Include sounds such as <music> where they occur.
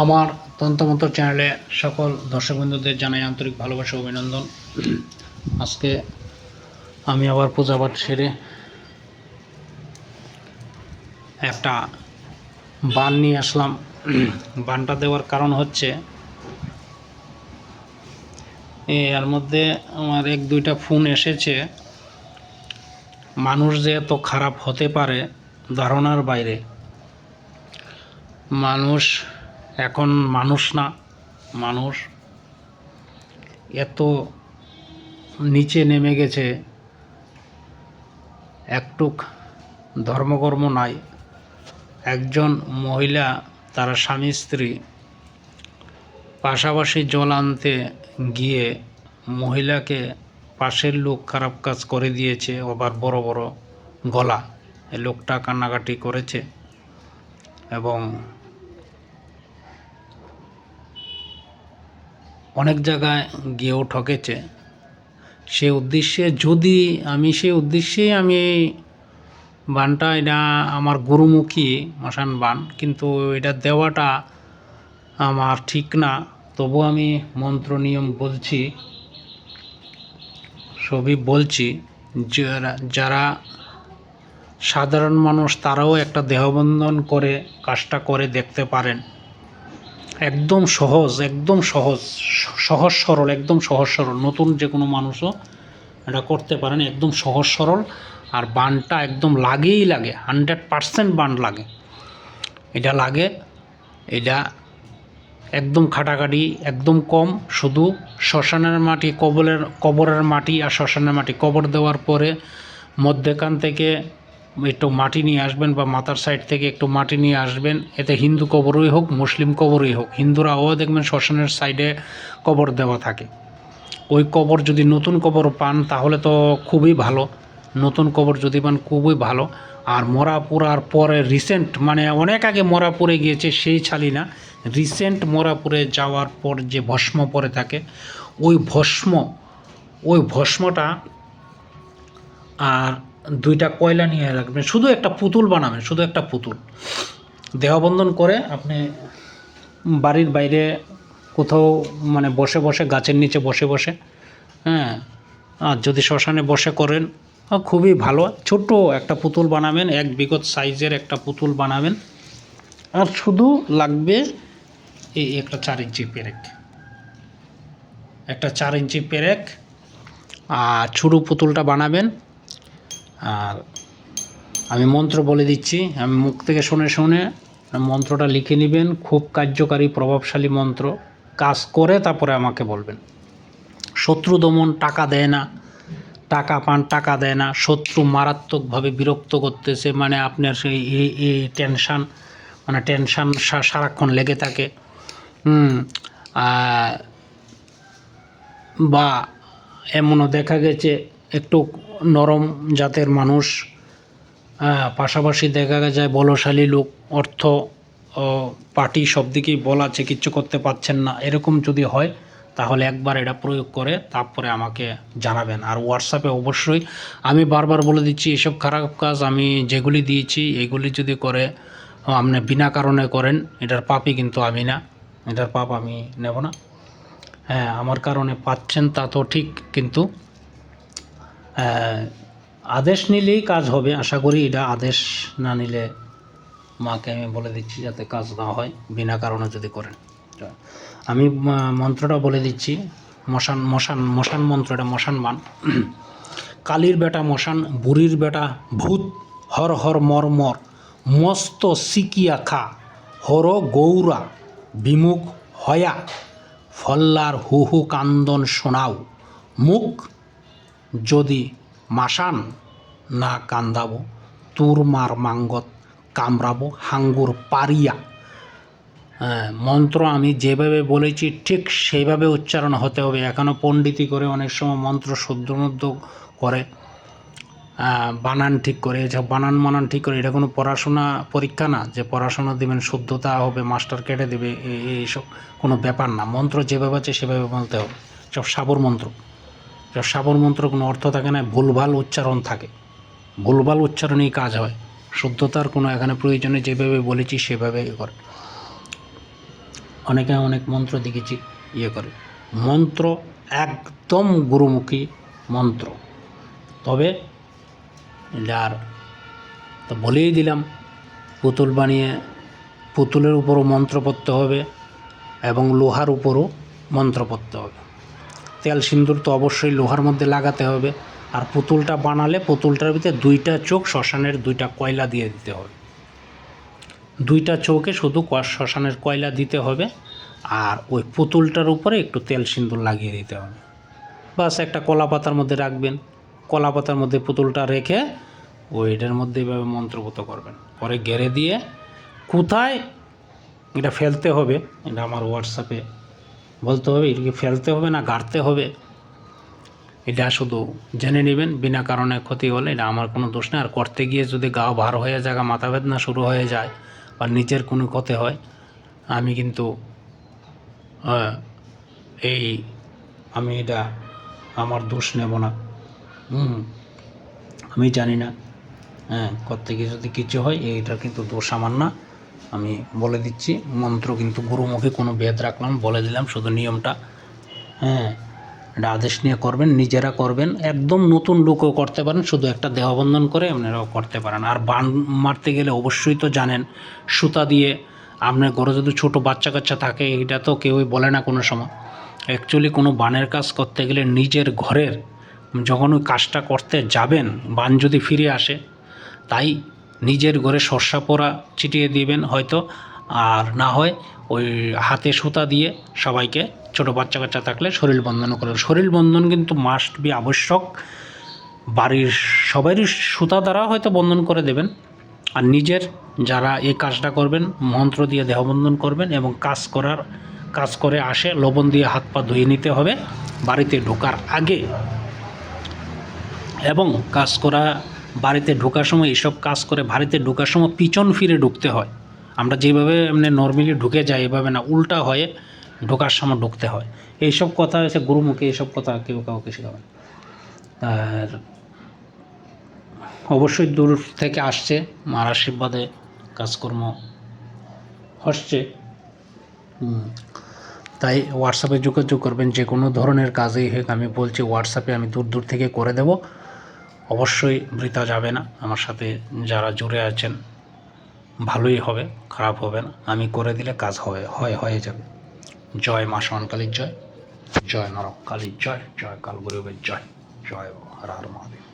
আমার তন্ত্রমন্ত্র চ্যানেলে সকল দর্শক বন্ধুদের জানাই আন্তরিক ভালোবাসা অভিনন্দন। আজকে আমি আবার পূজাপাঠ সেরে একটা বান নিয়ে আসলাম। বানটা দেওয়ার কারণ হচ্ছে, এর মধ্যে আমার এক দুইটা ফোন এসেছে। মানুষ যে এত খারাপ হতে পারে ধারণার বাইরে, মানুষ এখন মানুষ না, মানুষ। এত নিচে নেমে গেছে। একটুক ধর্মকর্ম নাই। একজন মহিলা, তারা স্বামী, স্ত্রী পাশাপাশি জল আনতে গিয়ে মহিলাকে পাশের লোক খারাপ কাজ করে দিয়েছে, আবার বড় বড় গলা। লোকটা কান্নাকাটি করেছে এবং অনেক জায়গায় গিয়েও ঠকেছে। সে উদ্দেশ্যে যদি আমি সেই উদ্দেশ্যেই আমি এই বানটা, এটা আমার গুরুমুখী মশান বান, কিন্তু এটা দেওয়াটা আমার ঠিক না, তবু আমি মন্ত্র নিয়ম বলছি, সবই বলছি, যারা যারা সাধারণ মানুষ তারাও একটা দেহবন্ধন করে, কাজটা করে দেখতে পারেন। একদম সহজ একদম সহজ সহজ সরল, একদম সহজ সরল। নতুন যে কোনো মানুষও এটা করতে পারেন, একদম সহজ সরল। আর বানটা একদম লাগেই লাগে, হান্ড্রেড পারসেন্ট বান লাগে। এটা লাগে, এটা একদম খাটাখাটি, একদম কম। শুধু শ্মশানের মাটি কবরের কবরের মাটি আর শ্মশানের মাটি কবর দেওয়ার পরে মধ্যেখান থেকে একটু মাটি নিয়ে আসবেন বা মাথার সাইড থেকে একটু মাটি নিয়ে আসবেন। এতে হিন্দু কবরই হোক, মুসলিম কবরই হোক। হিন্দুরাও দেখবেন শ্মশানের সাইডে কবর দেওয়া থাকে। ওই কবর যদি নতুন কবর পান, তাহলে তো খুবই ভালো। নতুন কবর যদি পান, খুবই ভালো। আর মরা পুরার পরে রিসেন্ট মানে অনেক আগে মরা পড়ে গিয়েছে, সেই ছালি না। রিসেন্ট মরা পড়ে যাওয়ার পর যে ভস্ম পড়ে থাকে, ওই ভস্ম, ওই ভস্মটা আর দুইটা কয়লা নিয়ে রাখবেন, শুধু একটা পুতুল বানাবেন, শুধু একটা পুতুল। দেহবন্ধন করে আপনি বাড়ির বাইরে কোথাও মানে বসে বসে, গাছের নিচে বসে বসে হ্যাঁ আর যদি শ্মশানে বসে করেন খুবই ভালো। ছোট্ট একটা পুতুল বানাবেন, এক বিগত সাইজের একটা পুতুল বানাবেন। আর শুধু লাগবে এই একটা চার ইঞ্চি পেরেক। একটা চার ইঞ্চি পেরেক, আর ছোটো পুতুলটা বানাবেন। আর আমি মন্ত্র বলে দিচ্ছি, আমি মুখ থেকে শুনে শুনে মন্ত্রটা লিখে নেবেন, খুব কার্যকারী, প্রভাবশালী মন্ত্র। কাজ করে তারপরে আমাকে বলবেন। শত্রু দমন টাকা দেয় না, টাকা পান টাকা দেয় না, শত্রু মারাত্মকভাবে বিরক্ত করতেছে মানে আপনার সেই এই টেনশান মানে টেনশান সারাক্ষণ লেগে থাকে। বা এমনও দেখা গেছে একটু নরম জাতের মানুষ হ্যাঁ, পাশাপাশি দেখা যায় বলশালী লোক অর্থ পার্টি সব দিকেই বল আছে কিচ্ছু করতে পারছেন না। এরকম যদি হয় তাহলে একবার এটা প্রয়োগ করে তারপরে আমাকে জানাবেন। আর হোয়াটসঅ্যাপে অবশ্যই আমি বারবার বলে দিচ্ছি এসব খারাপ কাজ আমি যেগুলি দিয়েছি এগুলি যদি করে আপনি বিনা কারণে করেন এটার পাপই কিন্তু আমি না এটার পাপ আমি নেব না। হ্যাঁ আমার কারণে পাচ্ছেন তা তো ঠিক কিন্তু আদেশ নিলেই কাজ হবে। আশা করি এটা আদেশ না নিলে মাকে আমি বলে দিচ্ছি যাতে কাজ না হয়, বিনা কারণে যদি করেন। আমি মন্ত্রটা বলে দিচ্ছি। মশান মশান মশান মন্ত্র এটা মশান মান <clears throat> কালীর বেটা মশান, বুড়ির বেটা ভূত, হর হর মর মর, মস্ত সিকিয়া খা, হর গৌরা, বিমুখ হয়া, ফল্লার হু হু কান্দন শোনাও, মুখ যদি মাসান না কান্দাবো তুর মার মাঙ্গত কামড়াবো হাঙ্গুর পারিয়া। হ্যাঁ, মন্ত্র আমি যেভাবে বলেছি ঠিক সেইভাবে উচ্চারণ হতে হবে। এখনও পণ্ডিতি করে অনেক সময় মন্ত্র শুদ্ধমধ্য করে বানান ঠিক করে এসব বানান মানান ঠিক করে এটা কোনো পড়াশোনা পরীক্ষা না যে পড়াশোনা দেবেন শুদ্ধতা হবে মাস্টার কেটে দেবে এইসব কোনো ব্যাপার না। মন্ত্র যেভাবে আছে সেভাবে বলতে হবে। সব সাবর মন্ত্র। সাবর মন্ত্র কোনো অর্থ থাকে না, ভুলভাল উচ্চারণ থাকে। ভুলভাল উচ্চারণেই কাজ হয়। শুদ্ধতার কোনো এখানে প্রয়োজনে যেভাবে বলেছি সেভাবে ইয়ে করে। অনেকে অনেক মন্ত্র দেখেছি ইয়ে করে। মন্ত্র একদম গুরুমুখী মন্ত্র। তবে যার তো বলেই দিলাম, পুতুল বানিয়ে, পুতুলের উপরও মন্ত্র পড়তে হবে এবং লোহার উপরও মন্ত্র পড়তে হবে। তেল সিন্দুর তো অবশ্যই লোহার মধ্যে লাগাতে হবে। আর পুতুলটা বানালে পুতুলটার ভিতরে দুইটা চোখ শ্মশানের দুইটা কয়লা দিয়ে দিতে হবে। দুইটা চোখে শুধু শ্মশানের কয়লা দিতে হবে আর ওই পুতুলটার উপরে একটু তেল সিন্দুর লাগিয়ে দিতে হবে। বাস একটা কলা পাতার মধ্যে রাখবেন। কলা পাতার মধ্যে পুতুলটা রেখে ওইটার মধ্যে এইভাবে মন্ত্রপুত করবেন। পরে গেড়ে দিয়ে কোথায়, এটা ফেলতে হবে। এটা আমার হোয়াটসঅ্যাপে বলতে হবে, এটাকে ফেলতে হবে না, গাড়তে হবে। এটা শুধু জেনে নেবেন, বিনা কারণে ক্ষতি হলে এটা আমার কোনো দোষ নেই। আর করতে গিয়ে যদি গা ভার হয়ে যায় মাথা বেদনা শুরু হয়ে যায় বা নিজের কোনো ক্ষতি হয়, আমি কিন্তু এই, আমি এটা আমার দোষ নেব না। হুম, আমি জানি না। হ্যাঁ করতে গিয়ে যদি কিছু হয় এইটা কিন্তু দোষ আমার না। আমি বলে দিচ্ছি, মন্ত্র কিন্তু গুরুমুখী কোনো বেদ রাখলাম, বলে দিলাম, শুধু নিয়মটা হ্যাঁ এটা আদেশ নিয়ে করবেন, নিজেরা করবেন, একদম নতুন লোকও করতে পারেন, শুধু একটা দেহবন্ধন করে আপনারাও করতে পারেন। আর বান মারতে গেলে অবশ্যই তো জানেন, সুতা দিয়ে আপনার ঘরে যদি ছোটো বাচ্চা কাচ্চা থাকে, এটা তো কেউই বলে না কোনো সময়। অ্যাকচুয়ালি কোনো বানের কাজ করতে গেলে নিজের ঘরের যখন ওই কাজটা করতে যাবেন, বান যদি ফিরে আসে, তাই নিজের ঘরে সর্ষা পোড়া ছিটিয়ে দিবেন হয়তো, আর না হয় ওই হাতে সুতা দিয়ে সবাইকে ছোট বাচ্চা কাচ্চা থাকলে শরীর বন্ধন করবেন শরীর বন্ধন কিন্তু মাস্ট বি আবশ্যক। বাড়ির সবারই সুতা দ্বারা হয়তো বন্ধন করে দেবেন। আর নিজের যারা এই কাজটা করবেন, মন্ত্র দিয়ে দেহবন্ধন করবেন এবং কাজ করার, কাজ করে আসে, লবণ দিয়ে হাত পা ধুয়ে নিতে হবে। বাড়িতে ঢোকার আগে। এবং কাজ করা বাড়িতে ঢোকার সময় এইসব কাজ করে, বাড়িতে ঢোকার সময় পিছন ফিরে ঢুকতে হয়। আমরা যেভাবে এমনি নর্মালি ঢুকে যাই, এভাবে না, উল্টা হয়ে ঢোকার সময় ঢুকতে হয়। এইসব কথা হচ্ছে গুরুমুখে এইসব কথা কেউ কাউকে শেখাবে আর অবশ্যই দূর থেকে আসছে, মার আশীর্বাদে কাজকর্ম হচ্ছে। তাই হোয়াটসঅ্যাপে যোগাযোগ করবেন যে কোনো ধরনের কাজেই হোক, আমি বলছি হোয়াটসঅ্যাপে আমি দূর দূর থেকে করে দেব। অবশ্যই বৃথা যাবে না। আমার সাথে যারা জুড়ে আছেন, ভালোই হবে, খারাপ হবে না। আমি করে দিলে কাজ হবে, হয়, হয়ে যাবে। জয় মা কালীর জয় জয় নরক কালীর জয় জয় কালগুরুবের জয় জয় হর হর মহাদেব।